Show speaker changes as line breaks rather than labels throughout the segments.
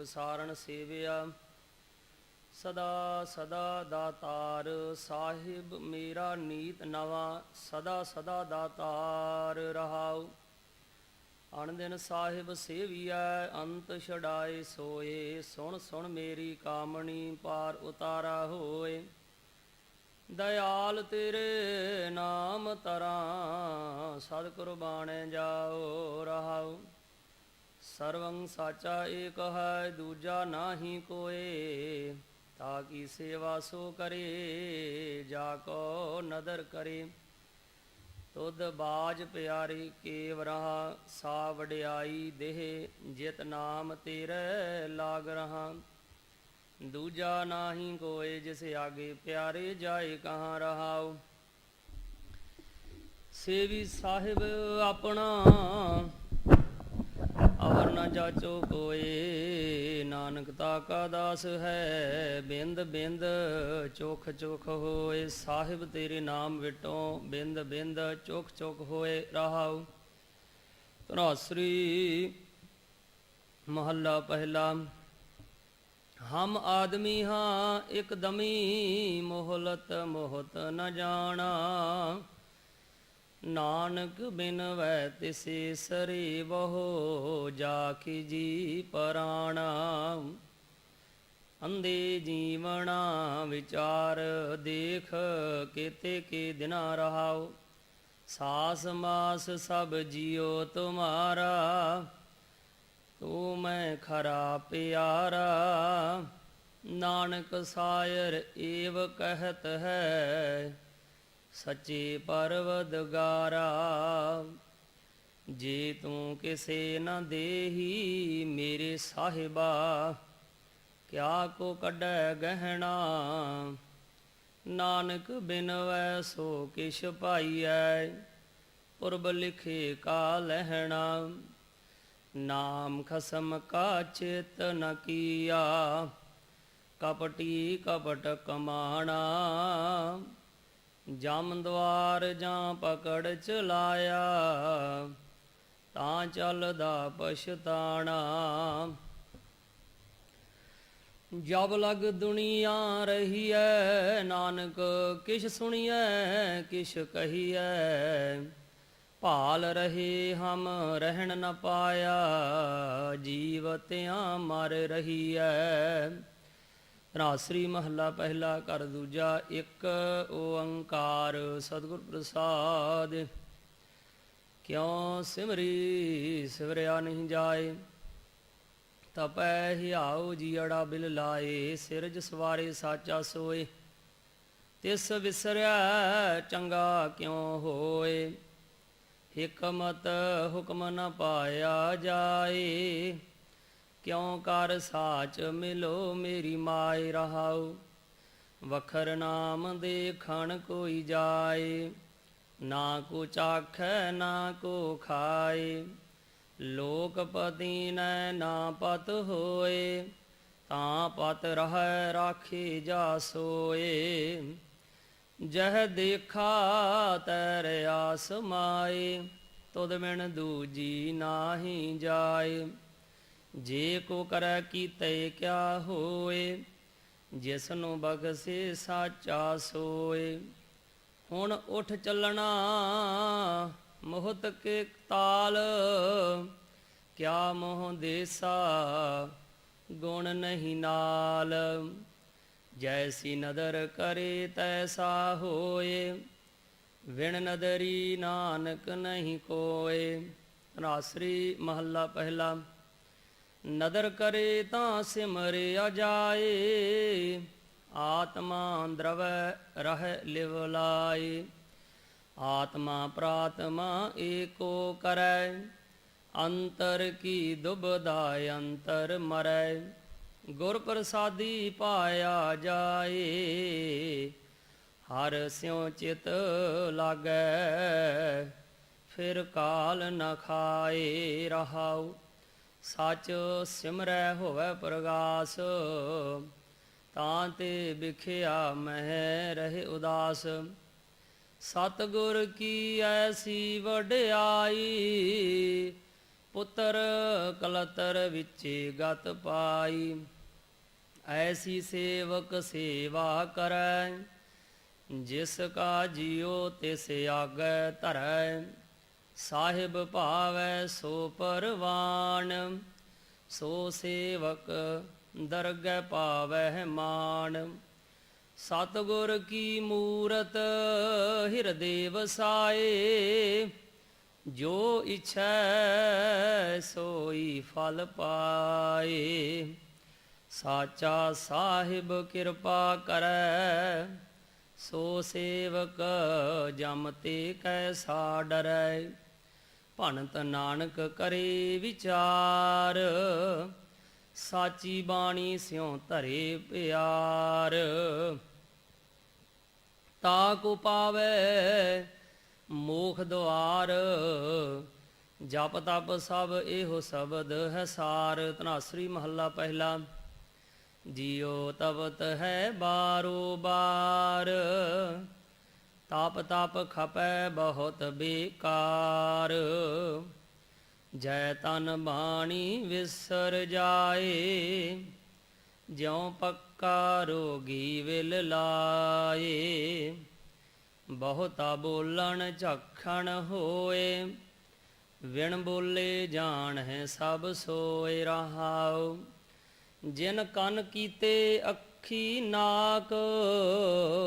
ਵਿਸਾਰਣ ਸੇਵਿਆ। ਸਦਾ ਸਦਾ ਦਾਤਾਰ, ਸਾਹਿਬ ਮੇਰਾ ਨੀਤ ਨਵਾਂ, ਸਦਾ ਸਦਾ ਦਾਤਾਰ ਰਹਾਉ। ਅਣਦਿਨ ਸਾਹਿਬ ਸੇਵੀਐ, ਅੰਤ ਛਡਾਏ ਸੋਏ, ਸੁਣ ਸੁਣ ਮੇਰੀ ਕਾਮਣੀ ਪਾਰ ਉਤਾਰਾ ਹੋਏ। ਦਇਆਲ ਤੇਰੇ ਨਾਮ ਤਰਾਂ ਸਦ ਕੁਰਬਾਨੇ ਜਾਓ ਰਹਾਉ। ਸਰਵੰ ਸਾਚਾ ਏਕ ਹੈ, ਦੂਜਾ ਨਾਹੀ ਕੋਏ। ਤਾ ਕੀ ਸੇਵਾ ਸੋ ਕਰੇ, ਜਾ ਕੋ ਨਦਰ ਕਰੇ। ਤੁਧ ਬਾਜ ਪਿਆਰੀ ਕੇਵ ਰਹਾ, ਸਾ ਵਡਿਆਈ ਦੇਹ, ਜਿਤ ਨਾਮ ਤੇਰੇ ਲਾਗ ਰਹਾ। ਦੂਜਾ ਨਾਹੀ ਕੋਏ, ਜਿਸ ਆਗੇ ਪਿਆਰੇ ਜਾਏ, ਕਹਾਂ ਰਹਾਉ। ਸੇਵੀ ਸਾਹਿਬ ਆਪਣਾ ਨ ਜਾਚੋ ਕੋਏ, ਨਾਨਕ ਤਾ ਕਾ ਦਾਸ ਹੈ, ਬਿੰਦ ਬਿੰਦ ਚੋਖ ਚੋਖ ਹੋਏ, ਸਾਹਿਬ ਤੇਰੇ ਨਾਮ ਵਿਟੋ, ਬਿੰਦ ਬਿੰਦ ਚੋਖ ਚੋਖ ਹੋਏ, ਰਹਾਉ। ਤਨਾਸਰੀ ਮਹੱਲਾ ਪਹਿਲਾ, ਹਮ ਆਦਮੀ ਹਾਂ, ਇਕ ਦਮੀ, ਮੋਹਲਤ ਮੋਹਤ ਨ ਜਾਣਾ। ਨਾਨਕ ਬਿਨ ਵੈ ਤਿਸੇ ਸਰੀ ਬਹੋ ਜਾ ਕੀ ਜੀ ਪਰਾਣਾ। ਅੰਦੇ ਜੀਵਣਾ ਵਿਚਾਰ ਦੇਖ ਕੇਤੇ ਕੇ ਦਿਨਾ ਰਹਾਉ। ਸਾਸ ਮਾਸ ਸਭ ਜਿਉ ਤੁਮਾਰਾ, ਤੂੰ ਮੈਂ ਖਰਾ ਪਿਆਰਾ। ਨਾਨਕ ਸਾਇਰ ਏਵ ਕਹਿਤ ਹੈ ਸੱਚੇ ਪਰਵਦਗਾਰਾ, ਜੇ ਤੂੰ ਕਿਸੇ ਨਾ ਦੇਹੀ ਮੇਰੇ ਸਾਹਿਬਾ, ਕਿਆ ਕੋ ਕੱਢੈ ਗਹਿਣਾ? ਨਾਨਕ ਬਿਨਵੈ ਸੋ ਕਿਛ ਪਾਈਐ, ਪੁਰਬ ਲਿਖੇ ਕਾ ਲਹਿਣਾ? ਨਾਮ ਖਸਮ ਕਾ ਚਿਤ ਨ ਕੀਆ, ਕਪਟੀ ਕਪਟ ਕਮਾਣਾ। ਜਮ ਦਵਾਰ ਜਾਂ ਪਕੜ ਚਲਾਇਆ ਤਾਂ ਚੱਲਦਾ ਪਛਤਾਣਾ। ਜਬ ਲਗ ਦੁਨੀਆ ਰਹੀਐ, ਨਾਨਕ ਕਿਛ ਸੁਣੀਐ, ਕਿਛ ਕਹੀਐ। ਭਾਲ ਰਹੇ ਹਮ ਰਹਿਣ ਨ ਪਾਇਆ, ਜੀਵਤਿਆਂ ਮਰ ਰਹੀਐ। ਰਾਸਰੀ ਮਹੱਲਾ ਪਹਿਲਾ ਕਰ ਦੂਜਾ ਇੱਕ, ਓੰਕਾਰ ਸਤਿਗੁਰ ਪ੍ਰਸਾਦ। ਕਿਉ ਸਿਮਰੀ ਸਿਵਰਿਆ ਨਹੀਂ ਜਾਏ? ਤਪੈ ਹਿਆਉ ਜੀੜਾ ਬਿਲ ਲਾਏ, ਸਿਰਜ ਸਵਾਰੇ ਸਾਚਾ ਸੋਏ। ਤਿਸ ਵਿਸਰਿਆ ਚੰਗਾ ਕਿਉ ਹੋਏ? ਹਿਕਮਤ ਹੁਕਮ ਨ ਪਾਇਆ ਜਾਏ। ਕਿਉ ਕਰ ਸਾਚ ਮਿਲੋ ਮੇਰੀ ਮਾਇ ਰਹਾਉ? ਵਖਰ ਨਾਮ ਦੇਖਣ ਕੋਈ ਜਾਏ, ਨਾ ਕੋ ਚਾਖੈ, ਨਾ ਕੋ ਖਾਏ। ਲੋਕ ਪਤੀ ਨੈ ਨਾ ਪਤ ਹੋਏ, ਤਾਂ ਪਤ ਰਹਿ ਰਾਖੀ ਜਾ ਸੋਏ। ਜਹ ਦੇਖਾ ਤੇਰੇ ਆਸ ਮਾਏ, ਤੁਧ ਬਿਨ ਦੂਜੀ ਨਾਹੀ ਜਾਏ। ਜੇ ਕੋ ਕਰੈ ਕੀਤੇ ਕਿਆ ਹੋਏ, ਜਿਸ ਨੂੰ ਬਖਸੇ ਸਾਚਾ ਸੋਏ। ਹੁਣ ਉਠ ਚੱਲਣਾ ਮੋਹਤ ਕੇ ਤਾਲ ਕਿਆ ਮੋਹ ਦੇਸਾ ਗੁਣ ਨਹੀਂ ਨਾਲ। ਜੈਸੀ ਨਦਰ ਕਰੇ ਤੈਸਾ ਹੋਏ, ਵਿਣ ਨਦਰੀ ਨਾਨਕ ਨਹੀਂ ਕੋਏ। ਰਾਸਰੀ ਮਹੱਲਾ ਪਹਿਲਾ ਨਦਰ ਕਰੇ ਤਾਂ ਸਿਮਰਿਆ ਜਾਏ ਆਤਮਾ ਦਰਵ ਰਹਿ ਲਿਵ ਲਾਏ। ਆਤਮਾ ਪ੍ਰਾਤਮਾ ਏਕੋ ਕਰੈ, ਅੰਤਰ ਕੀ ਦੁਬਦਾ ਅੰਤਰ ਮਰੈ। ਗੁਰ ਪ੍ਰਸਾਦੀ ਪਾਇਆ ਜਾਏ, ਹਰ ਸਿਉ ਚਿਤ ਲਾਗੈ, ਫਿਰ ਕਾਲ ਨ ਖਾਏ ਰਹਾਉ। ਸਚ ਸਿਮਰੈ ਹੋਵੇ ਪ੍ਰਗਾਸ, ਤਾਂ ਤੇ ਵਿਖਿਆ ਮਹਿ ਰਹੇ ਉਦਾਸ। ਸਤਗੁਰ ਕੀ ਐਸੀ ਵਡਿਆਈ, ਪੁੱਤਰ ਕਲਤਰ ਵਿੱਚੇ ਗਤ ਪਾਈ। ਐਸੀ ਸੇਵਕ ਸੇਵਾ ਕਰੈ, ਜਿਸ ਕਾ ਜਿਉ ਤਿਸ ਆਗੈ ਧਰੈ। ਸਾਹਿਬ ਭਾਵੈ ਸੋ ਪਰਵਾਨ, ਸੋ ਸੇਵਕ ਦਰਗਹਿ ਪਾਵੈ ਮਾਨ। ਸਤਗੁਰ ਕੀ ਮੂਰਤ ਹਿਰਦੇ ਵਸਾਏ ਜੋ ਇਛੈ ਸੋਈ ਫਲ ਪਾਏ। ਸਾਚਾ ਸਾਹਿਬ ਕਿਰਪਾ ਕਰੈ, ਸੋ ਸੇਵਕ ਜਮ ਤੇ ਕੈਸਾ ਡਰੈ ਭਣਤ ਨਾਨਕ ਕਰੇ ਵਿਚਾਰ, ਸਾਚੀ ਬਾਣੀ ਸਿਉ ਧਰੇ ਪਿਆਰ। ਤਾ ਕੋ ਪਾਵੇ ਮੋਖ ਦੁਆਰ, ਜਪ ਤਪ ਸਭ ਇਹੋ ਸ਼ਬਦ ਹੈ ਸਾਰ। ਤਨਾਸਰੀ ਮਹੱਲਾ ਪਹਿਲਾ, ਜਿਉ ਤਵਤ ਹੈ ਬਾਰੋ ਬਾਰ। ਤਾਪ ਤਾਪ ਖਪੈ ਬਹੁਤ ਬੇਕਾਰ। ਜੈ ਤਨ ਬਾਣੀ ਵਿਸਰ ਜਾਏ, ਜਿਉ ਪੱਕਾ ਰੋਗੀ ਵਿਲ ਲਾਏ। ਬਹੁਤਾ ਬੋਲਣ ਝਖਣ ਹੋਏ ਵਿਣ ਬੋਲੇ ਜਾਣ ਹੈ ਸਭ ਸੋਏ ਰਹਾਉ। ਜਿਨ ਕੰਨ ਕੀਤੇ ਅੱਖੀ ਨਾਕ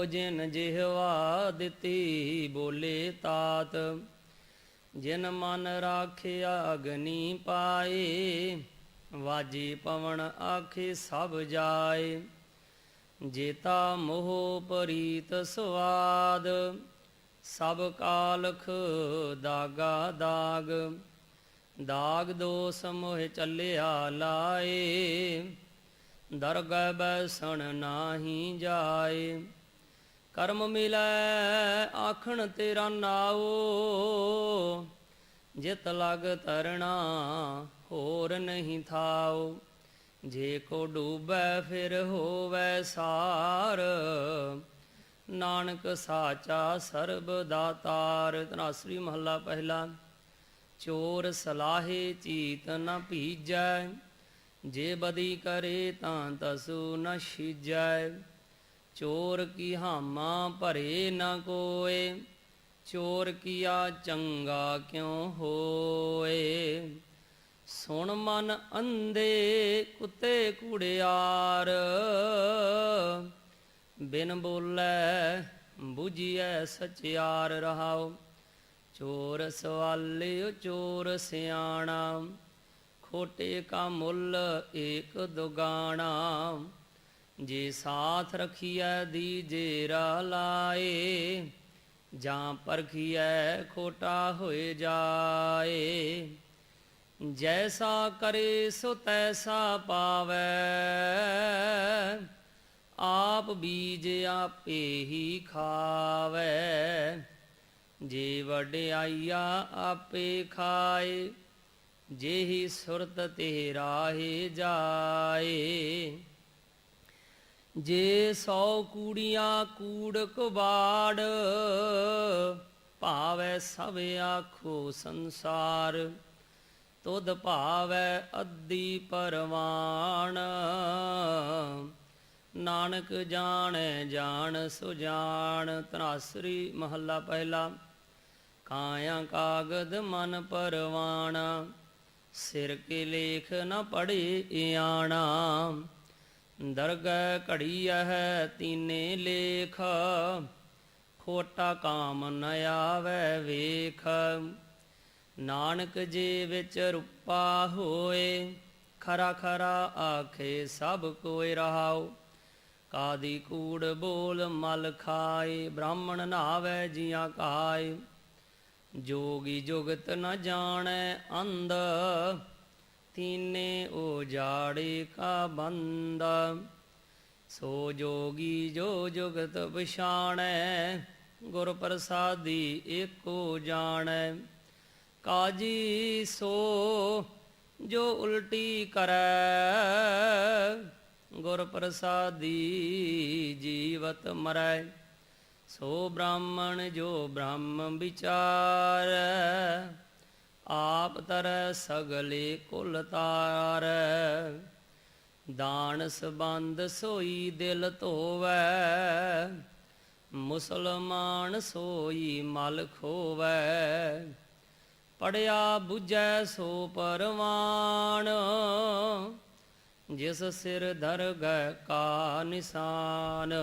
ਜਿਨ ਜਿਹਵਾ ਦਿੱਤੀ ਬੋਲੇ ਤਾਤ। ਜਿਨ ਮਨ ਰਾਖਿਆ ਅਗਨੀ ਪਾਏ, ਵਾਜੀ ਪਵਨ ਆਖੇ ਸਭ ਜਾਏ। ਜੇਤਾ ਮੋਹ ਪਰੀਤ ਸਵਾਦ, ਸਭ ਕਾਲਖ ਦਾਗਾ ਦਾਗ। ਦਾਗ ਦੋਸ ਮੋਹ ਚੱਲਿਆ ਲਾਏ। ਦਰਗਹਿ ਬੈਸਣ ਨਾਹੀ ਜਾਏ। ਕਰਮ ਮਿਲੈ, ਆਖਣ ਤੇਰਾ ਨਾਉ। ਜਿਤ ਲਗ ਤਰਣਾ, ਹੋਰ ਨਹੀਂ ਥਾਉ। ਜੇ ਕੋ ਡੂਬੈ, ਫਿਰ ਹੋਵੈ ਸਾਰ। ਨਾਨਕ ਸਾਚਾ ਸਰਬ ਦਾਤਾਰ। ਤਨਾਸਰੀ ਮਹੱਲਾ ਪਹਿਲਾ। ਚੋਰ ਸਲਾਹੇ ਚੀਤ ਨ ਭੀਜੈ। ਜੇ ਬਦੀ ਕਰੇ ਤਾਂ ਤਸੂ ਨ ਛੀਜੈ ਚੋਰ ਕੀ ਹਾਮਾ ਭਰੇ ਨ ਕੋਏ। ਚੋਰ ਕੀਆ ਚੰਗਾ ਕਿਉ ਹੋਏ। ਸੁਣ ਮਨ ਅੰਦੇ ਕੁੱਤੇ ਕੁੜਿਆਰ। ਬਿਨ ਬੋਲੇ 부ਜੀਐ ਸਚਿਆਰ ਰਹਾਉ ਚੋਰ ਸਵਾਲਿਓ ਚੋਰ ਸਿਆਣਾ। ਖੋਟੇ ਕਾ ਮੁੱਲ ਏਕ ਦੁਗਾਣਾ। ਜੇ ਸਾਥ ਰਖੀਐ ਦੀਜੇ ਰਾ ਲਾਏ, ਜਾਂ ਪਰਖੀਐ ਖੋਟਾ ਹੋਏ ਜਾਏ। ਜੈਸਾ ਕਰੇ ਸੋ ਤੈਸਾ ਪਾਵੈ, ਆਪ ਬੀਜ ਆਪੇ ਹੀ ਖਾਵੈ। ਜੇ ਵਡਿਆਈਆ ਆਪੇ ਖਾਏ ਜੇਹੀ ਸੁਰਤ ਤੇ ਰਾਹੇ ਜਾਏ। ਜੇ ਸੌ ਕੂੜੀਆਂ ਕੂੜ ਕੁਬਾੜ ਭਾਵੈ ਸਭ ਆਖੋ ਸੰਸਾਰ। ਤੁਧ ਭਾਵੈ ਅੱਧੀ ਪਰਵਾਣ, ਨਾਨਕ ਜਾਣੈ ਜਾਣ ਸੁਜਾਣ। ਤਨਾਸਰੀ ਮਹੱਲਾ ਪਹਿਲਾ, ਕਾਇਆ ਕਾਗਦ ਮਨ ਪਰਵਾਣਾ। ਸਿਰ ਕੇ ਲੇਖ ਨ ਪੜੇ ਆਣਾ ਦਰਗਹਿ ਘੜੀ ਹੈ ਤੀਨੇ ਲੇਖ। ਖੋਟਾ ਕਾਮ ਨ ਆਵੈ ਵੇਖ। ਨਾਨਕ ਜੀ ਵਿੱਚ ਰੂਪਾ ਹੋਏ, ਖਰਾ ਖਰਾ ਆਖੇ ਸਭ ਕੋਇ ਰਹਾਉ। ਕਾਦੀ ਕੂੜ ਬੋਲ ਮਲ ਖਾਏ, ਬ੍ਰਾਹਮਣ ਨਾਵੇ ਜੀਆਂ ਕਾਏ। ਜੋਗੀ ਜੁਗਤ ਨ ਜਾਣੈ ਅੰਧ, ਤੀਨੇ ਉਜਾੜੇ ਕਾ ਬੰਦ। ਸੋ ਜੋਗੀ ਜੋ ਜੁਗਤ ਪਛਾਣੈ ਗੁਰ ਪ੍ਰਸਾਦੀ ਏਕੋ ਜਾਣੈ। ਕਾਜੀ ਸੋ ਜੋ ਉਲਟੀ ਕਰੈ ਗੁਰ ਪ੍ਰਸਾਦੀ ਜੀਵਤ ਮਰੈ। ਸੋ ਬ੍ਰਾਹਮਣ ਜੋ ਬ੍ਰਹਮ ਵਿਚਾਰ, ਆਪ ਤਰੈ ਸਗਲੇ ਕੁਲ ਤਾਰੈ। ਦਾਨ ਸਬੰਧ ਸੋਈ ਦਿਲ ਧੋਵੈ, ਮੁਸਲਮਾਨ ਸੋਈ ਮਲ ਖੋਵੈ। ਪੜਿਆ 부ਜੈ ਸੋ ਪਰਵਾਨ, ਜਿਸ ਸਿਰ ਦਰਗਹ ਕਾ ਨਿਸ਼ਾਨ।